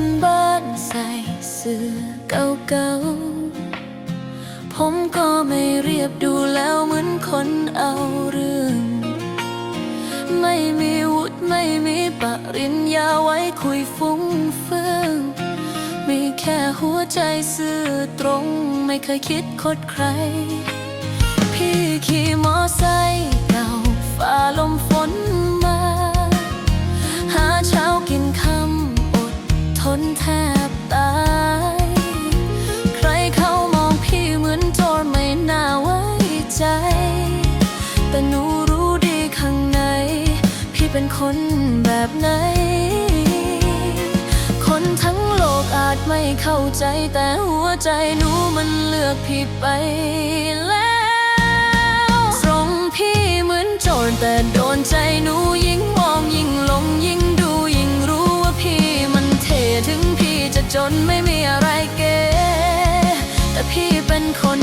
นบ้านใส่เสื้อเก่าๆ ผมก็ไม่เรียบดูแล้วเหมือนคนเอาเรื่อง ไม่มีวุฒิไม่มีปริญญาไว้คุยฟุ้งเฟือง มีแค่หัวใจซื่อตรง ไม่เคยคิดคดใคร คนแบบไหน คนทั้งโลกอาจไม่เข้าใจแต่หัวใจหนูมันเลือกพี่ไปแล้วทรงพี่เหมือนโจรแต่โดนใจหนูยิ่งมองยิ่งหลงยิ่งดูยิ่งรู้ว่าพี่มันเท่ถึงพี่จะจนไม่มีอะไรเก๋แต่พี่เป็นคน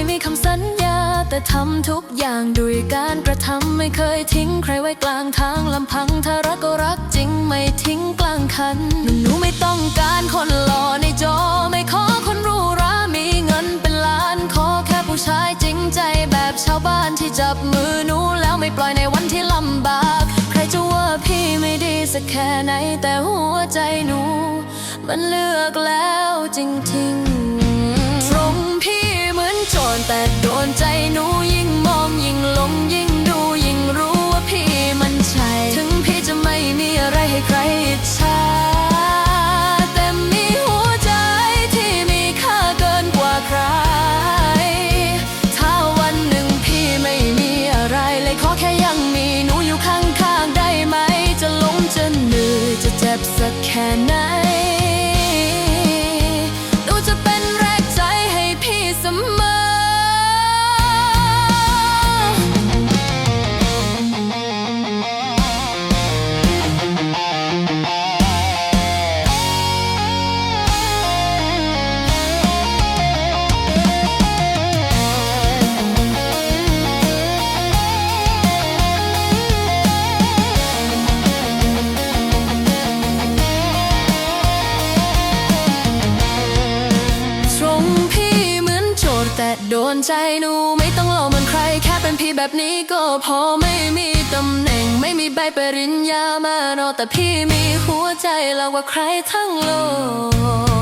ยมีคำสัญญา แต่ทำทุกอย่างด้วยการกระทำไม่เคยทิ้งใครไว้กลางทางลำพังถ้ารักก็รักจริงไม่ทิ้งกลางคันหนูไม่ต้องการคนหล่อในจอไม่ขอคนรู้รามีเงินเป็นล้านขอแค่ผู้ชายจริงใจแบบชาวบ้านที่จับมือหนูแล้วไม่ปล่อยในวันที่ลำบาก ใครจะว่าพี่ไม่ดีสักแค่ไหนแต่หัวใจหนู มันเลือกแล้วจริงๆ โดนใจหนูไม่ต้องหล่อเหมือนใคร แค่เป็นพี่แบบนี้ก็พอไม่มีตำแหน่ง ไม่มีใบปริญญามาเนอแต่พี่มีหัวใจเรากว่าใครทั้งโลก